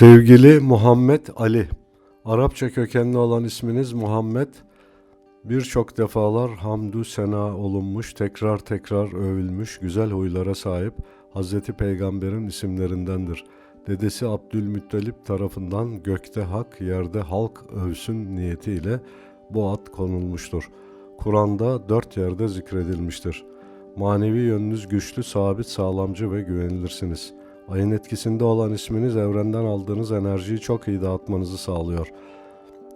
Sevgili Muhammed Ali, Arapça kökenli olan isminiz Muhammed, birçok defalar hamdü sena olunmuş, tekrar tekrar övülmüş, güzel huylara sahip Hazreti Peygamber'in isimlerindendir. Dedesi Abdülmuttalip tarafından gökte hak, yerde halk övsün niyetiyle bu ad konulmuştur. Kur'an'da dört yerde zikredilmiştir. Manevi yönünüz güçlü, sabit, sağlamcı ve güvenilirsiniz. Ayın etkisinde olan isminiz evrenden aldığınız enerjiyi çok iyi dağıtmanızı sağlıyor.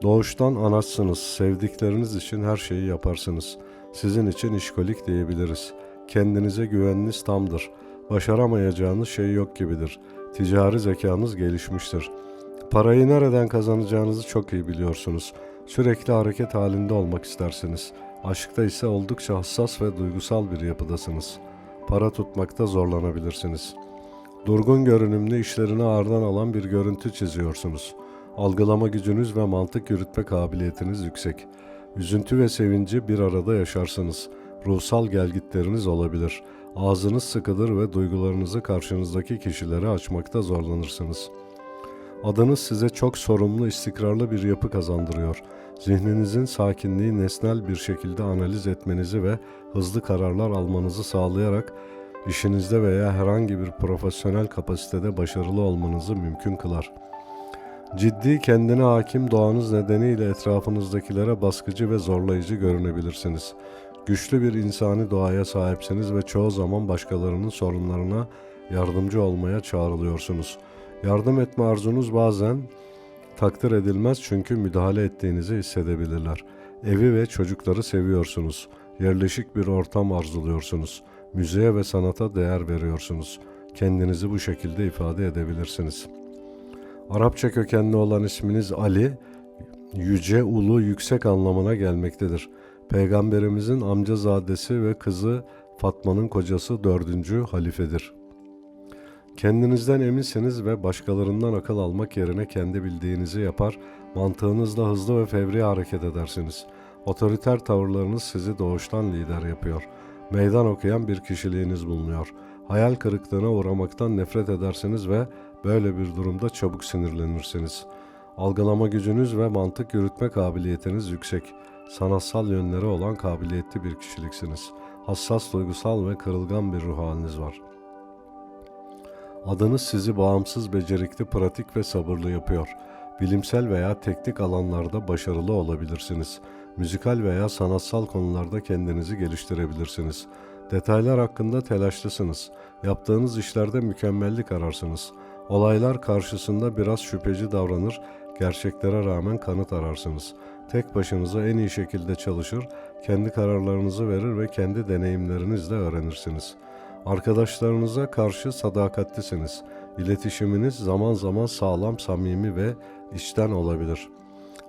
Doğuştan anaçsınız, sevdikleriniz için her şeyi yaparsınız. Sizin için işkolik diyebiliriz. Kendinize güveniniz tamdır. Başaramayacağınız şey yok gibidir. Ticari zekanız gelişmiştir. Parayı nereden kazanacağınızı çok iyi biliyorsunuz. Sürekli hareket halinde olmak istersiniz. Aşkta ise oldukça hassas ve duygusal bir yapıdasınız. Para tutmakta zorlanabilirsiniz. Durgun görünümlü işlerini ağırdan alan bir görüntü çiziyorsunuz. Algılama gücünüz ve mantık yürütme kabiliyetiniz yüksek. Üzüntü ve sevinci bir arada yaşarsınız. Ruhsal gelgitleriniz olabilir. Ağzınız sıkıdır ve duygularınızı karşınızdaki kişilere açmakta zorlanırsınız. Adınız size çok sorumlu, istikrarlı bir yapı kazandırıyor. Zihninizin sakinliği nesnel bir şekilde analiz etmenizi ve hızlı kararlar almanızı sağlayarak işinizde veya herhangi bir profesyonel kapasitede başarılı olmanızı mümkün kılar. Ciddi, kendine hakim doğanız nedeniyle etrafınızdakilere baskıcı ve zorlayıcı görünebilirsiniz. Güçlü bir insani doğaya sahipsiniz ve çoğu zaman başkalarının sorunlarına yardımcı olmaya çağrılıyorsunuz. Yardım etme arzunuz bazen takdir edilmez çünkü müdahale ettiğinizi hissedebilirler. Evi ve çocukları seviyorsunuz. Yerleşik bir ortam arzuluyorsunuz. Müziğe ve sanata değer veriyorsunuz. Kendinizi bu şekilde ifade edebilirsiniz. Arapça kökenli olan isminiz Ali, yüce, ulu, yüksek anlamına gelmektedir. Peygamberimizin amcazadesi ve kızı Fatma'nın kocası dördüncü halifedir. Kendinizden eminsiniz ve başkalarından akıl almak yerine kendi bildiğinizi yapar, mantığınızla hızlı ve fevri hareket edersiniz. Otoriter tavırlarınız sizi doğuştan lider yapıyor. Meydan okuyan bir kişiliğiniz bulunuyor. Hayal kırıklığına uğramaktan nefret edersiniz ve böyle bir durumda çabuk sinirlenirsiniz. Algılama gücünüz ve mantık yürütme kabiliyetiniz yüksek. Sanatsal yönleri olan kabiliyetli bir kişiliksiniz. Hassas, duygusal ve kırılgan bir ruh haliniz var. Adınız sizi bağımsız, becerikli, pratik ve sabırlı yapıyor. Bilimsel veya teknik alanlarda başarılı olabilirsiniz. Müzikal veya sanatsal konularda kendinizi geliştirebilirsiniz. Detaylar hakkında telaşlısınız. Yaptığınız işlerde mükemmellik ararsınız. Olaylar karşısında biraz şüpheci davranır, gerçeklere rağmen kanıt ararsınız. Tek başınıza en iyi şekilde çalışır, kendi kararlarınızı verir ve kendi deneyimlerinizle öğrenirsiniz. Arkadaşlarınıza karşı sadakatlisiniz. İletişiminiz zaman zaman sağlam, samimi ve içten olabilir.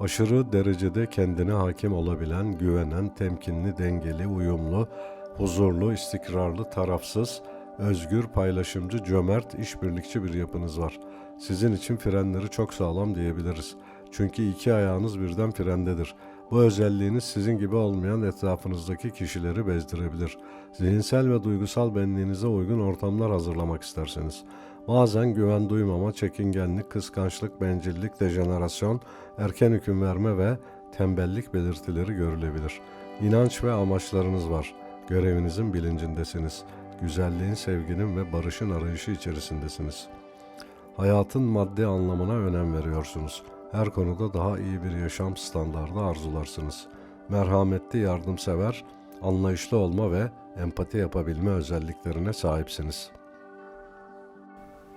Aşırı derecede kendine hakim olabilen, güvenen, temkinli, dengeli, uyumlu, huzurlu, istikrarlı, tarafsız, özgür, paylaşımcı, cömert, işbirlikçi bir yapınız var. Sizin için frenleri çok sağlam diyebiliriz. Çünkü iki ayağınız birden frendedir. Bu özelliğiniz sizin gibi olmayan etrafınızdaki kişileri bezdirebilir. Zihinsel ve duygusal benliğinize uygun ortamlar hazırlamak isterseniz. Bazen güven duymama, çekingenlik, kıskançlık, bencillik, dejenerasyon, erken hüküm verme ve tembellik belirtileri görülebilir. İnanç ve amaçlarınız var. Görevinizin bilincindesiniz. Güzelliğin, sevginin ve barışın arayışı içerisindesiniz. Hayatın maddi anlamına önem veriyorsunuz. her konuda daha iyi bir yaşam standardı arzularsınız. Merhametli, yardımsever, anlayışlı olma ve empati yapabilme özelliklerine sahipsiniz.